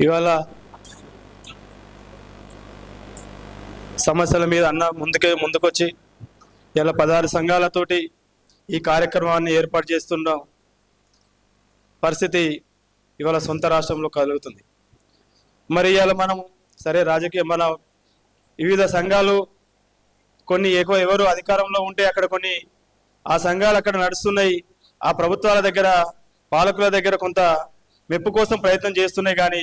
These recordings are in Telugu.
ఇవాళ సమస్యల మీద అన్న ముందుకే ముందుకొచ్చి ఇలా పదహారు సంఘాలతోటి ఈ కార్యక్రమాన్ని ఏర్పాటు చేస్తున్న పరిస్థితి ఇవాళ సొంత రాష్ట్రంలో కలుగుతుంది. మరి ఇవాళ మనం సరే రాజకీయ మన వివిధ సంఘాలు కొన్ని ఎక్కువ ఎవరు అధికారంలో ఉంటే అక్కడ కొన్ని ఆ సంఘాలు అక్కడ నడుస్తున్నాయి ఆ ప్రభుత్వాల దగ్గర పాలకుల దగ్గర కొంత మెప్పు కోసం ప్రయత్నం చేస్తున్నాయి కానీ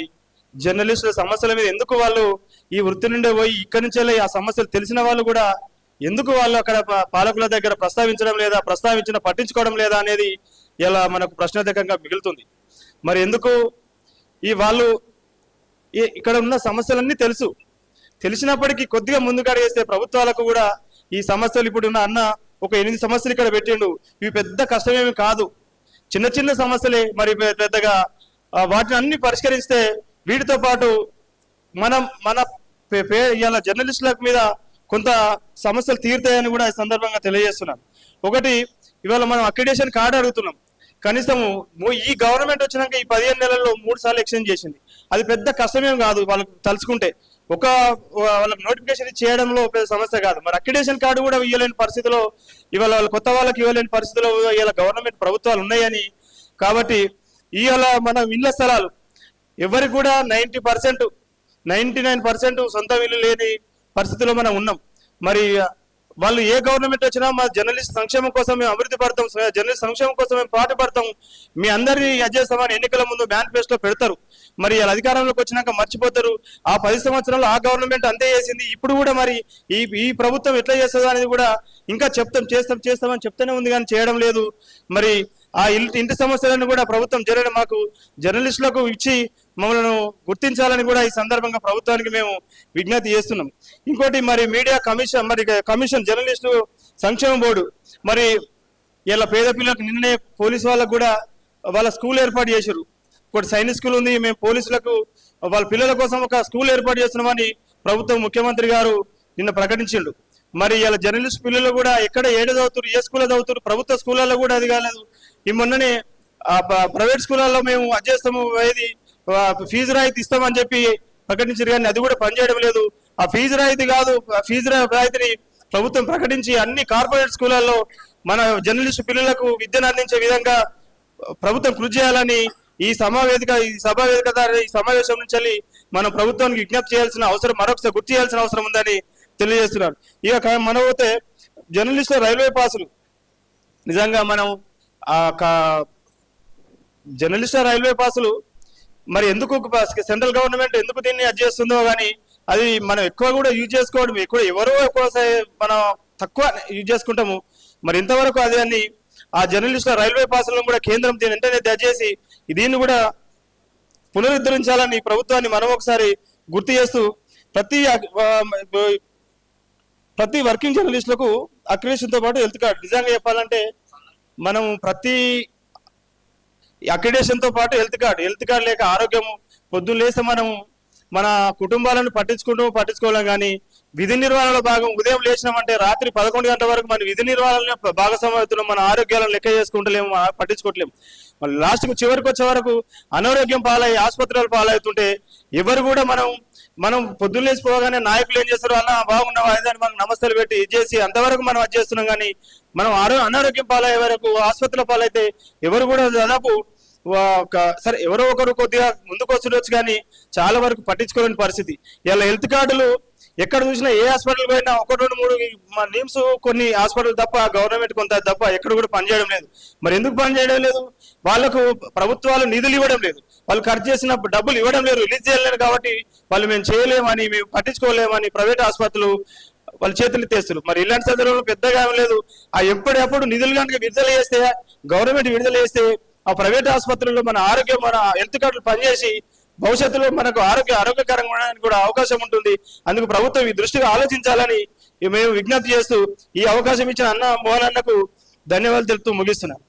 జర్నలిస్టుల సమస్యల మీద ఎందుకు వాళ్ళు ఈ వృత్తి నుండే పోయి ఇక్కడి నుంచే ఆ సమస్యలు తెలిసిన వాళ్ళు కూడా ఎందుకు వాళ్ళు అక్కడ పాలకుల దగ్గర ప్రస్తావించడం లేదా ప్రస్తావించిన పట్టించుకోవడం లేదా అనేది ఇలా మనకు ప్రశ్నార్థకంగా మిగులుతుంది. మరి ఎందుకు ఈ వాళ్ళు ఇక్కడ ఉన్న సమస్యలన్నీ తెలుసు. తెలిసినప్పటికీ కొద్దిగా ముందుగా అడిగేస్తే ప్రభుత్వాలకు కూడా ఈ సమస్యలు ఇప్పుడు ఉన్న అన్న ఒక ఎనిమిది సమస్యలు ఇక్కడ పెట్టిండు. ఇవి పెద్ద కష్టమేమి కాదు. చిన్న చిన్న సమస్యలే మరి పెద్దగా వాటిని అన్ని పరిష్కరిస్తే వీటితో పాటు మనం మన పే- పే ఇవాళ జర్నలిస్టుల మీద కొంత సమస్యలు తీరుతాయని కూడా ఈ సందర్భంగా తెలియజేస్తున్నాను. ఒకటి ఇవాళ మనం అక్రిడేషన్ కార్డు అడుగుతున్నాం. కనీసము ఈ గవర్నమెంట్ వచ్చినాక ఈ పదిహేను నెలల్లో మూడు సార్లు ఎక్స్చేంజ్ చేసింది. అది పెద్ద కష్టమేం కాదు వాళ్ళకు తలుచుకుంటే. ఒక వాళ్ళకి నోటిఫికేషన్ చేయడంలో పెద్ద సమస్య కాదు. మరి అక్రిడేషన్ కార్డు కూడా ఇవ్వలేని పరిస్థితిలో ఇవాళ వాళ్ళ కొత్త వాళ్ళకి ఇవ్వలేని పరిస్థితిలో ఇవాళ గవర్నమెంట్ ప్రభుత్వాలు ఉన్నాయని. కాబట్టి ఇవాళ మన ఇళ్ళ స్థలాలు ఎవరికి కూడా ninety percent ninety nine percent సొంత ఇల్లు లేని పరిస్థితిలో మనం ఉన్నాం. మరి వాళ్ళు ఏ గవర్నమెంట్ వచ్చినా మా జర్నలిస్ట్ సంక్షేమం కోసం మేము అభివృద్ధి పడతాం జర్నలిస్ట్ సంక్షేమం కోసం మేము పాటు పడతాం. మీ అందరినీ అజేస్తామని ఎన్నికల ముందు మేనిఫెస్టో పెడతారు. మరి వాళ్ళ అధికారంలోకి వచ్చినాక మర్చిపోతారు. ఆ పది సంవత్సరాలు ఆ గవర్నమెంట్ అంతే చేసింది. ఇప్పుడు కూడా మరి ఈ ఈ ప్రభుత్వం ఎట్లా చేస్తుందో అనేది కూడా ఇంకా చెప్తాం చేస్తాం చేస్తామని చెప్తూనే ఉంది కానీ చేయడం లేదు. మరి ఆ ఇంటి ఇంటి సమస్యలను కూడా ప్రభుత్వం జరగడం మాకు జర్నలిస్టులకు ఇచ్చి మమ్మల్ని గుర్తించాలని కూడా ఈ సందర్భంగా ప్రభుత్వానికి మేము విజ్ఞప్తి చేస్తున్నాం. ఇంకోటి మరి మీడియా కమిషన్ మరి కమిషన్ జర్నలిస్టు సంక్షేమ బోర్డు మరి ఇలా పేద పిల్లలకు నిన్ననే పోలీసు వాళ్ళకు కూడా వాళ్ళ స్కూల్ ఏర్పాటు చేశారు. ఒకటి సైనిక్ స్కూల్ ఉంది మేము పోలీసులకు వాళ్ళ పిల్లల కోసం ఒక స్కూల్ ఏర్పాటు చేస్తున్నామని ప్రభుత్వం ముఖ్యమంత్రి గారు నిన్న ప్రకటించిండు. మరి ఇలా జర్నలిస్ట్ పిల్లలు కూడా ఎక్కడ ఏడు చదువుతారు ఏ స్కూల్లో చదువుతారు ప్రభుత్వ స్కూళ్ళల్లో కూడా అది కాలేదు. ఈ మొన్ననే ఆ ప్రైవేట్ స్కూళ్ళల్లో మేము అది చేస్తాము ఏది ఫీజు రాయితీ ఇస్తామని చెప్పి ప్రకటించారు కానీ అది కూడా పనిచేయడం లేదు. ఆ ఫీజు రాయితీ కాదు ఆ ఫీజు రాయితీని ప్రభుత్వం ప్రకటించి అన్ని కార్పొరేట్ స్కూళ్ళల్లో మన జర్నలిస్ట్ పిల్లలకు విద్యను అందించే విధంగా ప్రభుత్వం కృషి చేయాలని ఈ సమావేదిక ఈ సభావేదిక ఈ సమావేశం నుంచి వెళ్ళి మనం ప్రభుత్వానికి విజ్ఞప్తి చేయాల్సిన అవసరం మరొకసారి గుర్తు చేయాల్సిన అవసరం ఉందని తెలియజేస్తున్నారు ఇక మనం పోతే జర్నలిస్టుల రైల్వే పాసులు. నిజంగా మనం ఆ క- జర్నలిస్టుల రైల్వే పాసులు మరి ఎందుకు సెంట్రల్ గవర్నమెంట్ ఎందుకు దీన్ని అది చేస్తుందో కానీ అది మనం ఎక్కువ కూడా యూజ్ చేసుకోవడం ఎక్కువ ఎవరో ఎక్కువ మనం తక్కువ యూజ్ చేసుకుంటాము. మరి ఇంతవరకు అది అని ఆ జర్నలిస్టుల రైల్వే పాసులను కూడా కేంద్రం దీని వెంటనే దయచేసి దీన్ని కూడా పునరుద్ధరించాలని ప్రభుత్వాన్ని మనం ఒకసారి గుర్తు చేస్తూ ప్రతి ప్రతి వర్కింగ్ జర్నలిస్టులకు అక్రిడేషన్తో పాటు హెల్త్ కార్డ్ నిజంగా చెప్పాలంటే మనం ప్రతి అక్రిడేషన్తో పాటు హెల్త్ కార్డు హెల్త్ కార్డ్ లేక ఆరోగ్యము పొద్దున్న లేస్తే మనం మన కుటుంబాలను పట్టించుకుంటూ పట్టించుకోలేం కానీ విధి నిర్వహణలో భాగం ఉదయం లేచినామంటే రాత్రి పదకొండు గంటల వరకు మన విధి నిర్వహణలో భాగస్వామ్యం మన ఆరోగ్యాలను లెక్క చేసుకుంటలేము పట్టించుకోవట్లేము. మళ్ళీ లాస్ట్కు చివరికి వచ్చే వరకు అనారోగ్యం పాలై ఆసుపత్రులు పాలవుతుంటే ఎవరు కూడా మనం మనం పొద్దున్న లేచిపోగానే నాయకులు ఏం చేస్తారు? అన్న బాగున్నావా? అదే మనకు నమస్తలు పెట్టి ఇది చేసి అంతవరకు మనం అది చేస్తున్నాం కానీ మనం ఆరో అనారోగ్యం పాలయ్యే వరకు ఆసుపత్రుల పాలైతే ఎవరు కూడా దాదాపు ఒక సరే ఎవరో ఒకరు కొద్దిగా ముందుకు వస్తుండొచ్చు కానీ చాలా వరకు పట్టించుకోలేని పరిస్థితి. ఇలా హెల్త్ కార్డులు ఎక్కడ చూసినా ఏ హాస్పిటల్ పోయినా ఒకటి రెండు మూడు మా నేమ్స్ కొన్ని హాస్పిటల్ తప్ప గవర్నమెంట్ కొంత తప్ప ఎక్కడ కూడా పనిచేయడం లేదు. మరి ఎందుకు పనిచేయడం లేదు? వాళ్ళకు ప్రభుత్వాలు నిధులు ఇవ్వడం లేదు. వాళ్ళు ఖర్చు చేసిన డబ్బులు ఇవ్వడం లేదు. రిలీజ్ చేయలేదు కాబట్టి వాళ్ళు మేము చేయలేమని మేము పట్టించుకోలేమని ప్రైవేట్ ఆసుపత్రులు వాళ్ళ చేతులు తెస్తారు మరి ఇలాంటి సందర్భంలో పెద్దగా ఏం లేదు. ఆ ఎప్పుడెప్పుడు నిధులు కనుక విడుదల చేస్తే గవర్నమెంట్ విడుదల చేస్తే ఆ ప్రైవేట్ ఆసుపత్రుల్లో మన ఆరోగ్యం మన హెల్త్ కార్డులు పనిచేసి భవిష్యత్తులో మనకు ఆరోగ్య ఆరోగ్యకరంగా కూడా అవకాశం ఉంటుంది. అందుకు ప్రభుత్వం ఈ దృష్టిగా ఆలోచించాలని మేము విజ్ఞప్తి చేస్తూ ఈ అవకాశం ఇచ్చిన అన్న మోహన్ అన్నకు ధన్యవాదాలు తెలుపుతూ ముగిస్తున్నాను